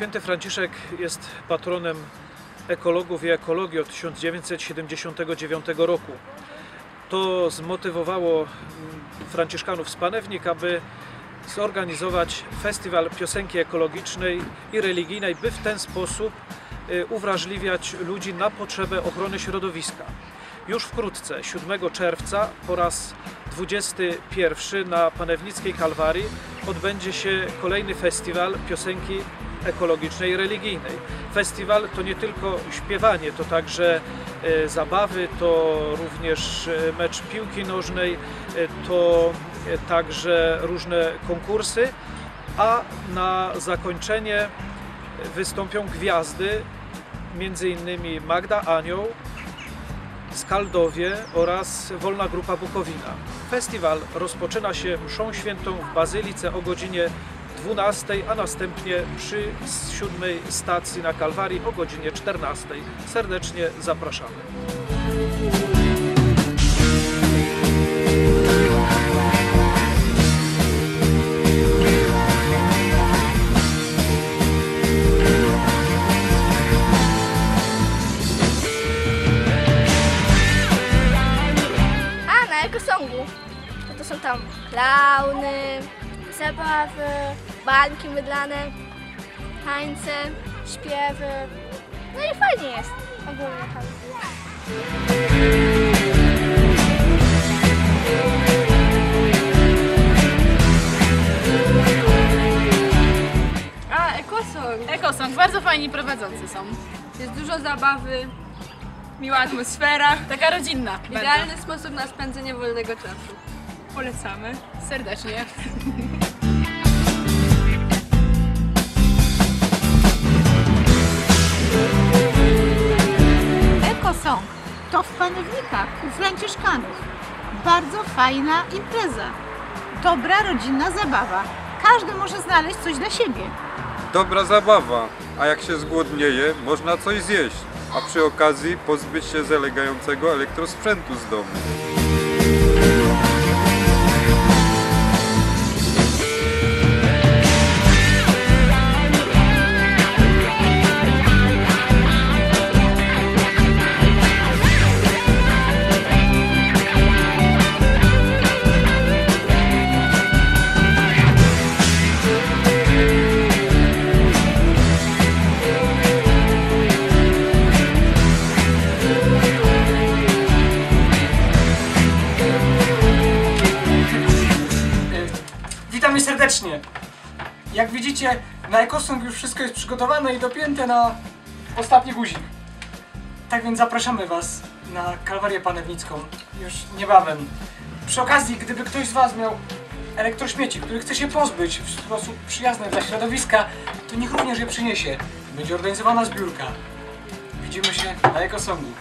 Święty Franciszek jest patronem ekologów i ekologii od 1979 roku. To zmotywowało mm, Franciszkanów z Panewnik, aby zorganizować festiwal piosenki ekologicznej i religijnej, by w ten sposób y, uwrażliwiać ludzi na potrzebę ochrony środowiska. Już wkrótce, 7 czerwca, po raz 21 na Panewnickiej Kalwarii odbędzie się kolejny festiwal piosenki ekologicznej i religijnej. Festiwal to nie tylko śpiewanie, to także e, zabawy, to również e, mecz piłki nożnej, e, to także różne konkursy, a na zakończenie wystąpią gwiazdy, między innymi Magda Anioł, Skaldowie oraz Wolna Grupa Bukowina. Festiwal rozpoczyna się mszą świętą w Bazylice o godzinie 12, a następnie przy siódmej stacji na Kalwarii o godzinie 14. Serdecznie zapraszamy. To są tam klauny, zabawy, bańki mydlane, tańce, śpiewy. No i fajnie jest ogólnie tam. A, Ekosong. Ekosong, bardzo fajni prowadzący są. Jest dużo zabawy, miła atmosfera. Taka rodzinna. Idealny sposób na spędzenie wolnego czasu. Polecamy. Serdecznie. Ekosong to w Panewnikach u Franciszkanów. Bardzo fajna impreza. Dobra rodzinna zabawa. Każdy może znaleźć coś dla siebie. Dobra zabawa, a jak się zgłodnieje, można coś zjeść, a przy okazji pozbyć się zalegającego elektrosprzętu z domu. Jak widzicie, na Ekosong już wszystko jest przygotowane i dopięte na ostatni guzik. Tak więc zapraszamy Was na Kalwarię Panewnicką już niebawem. Przy okazji, gdyby ktoś z Was miał elektrośmieci, który chce się pozbyć w sposób przyjazny dla środowiska, to niech również je przyniesie. Będzie organizowana zbiórka. Widzimy się na Ekosongu.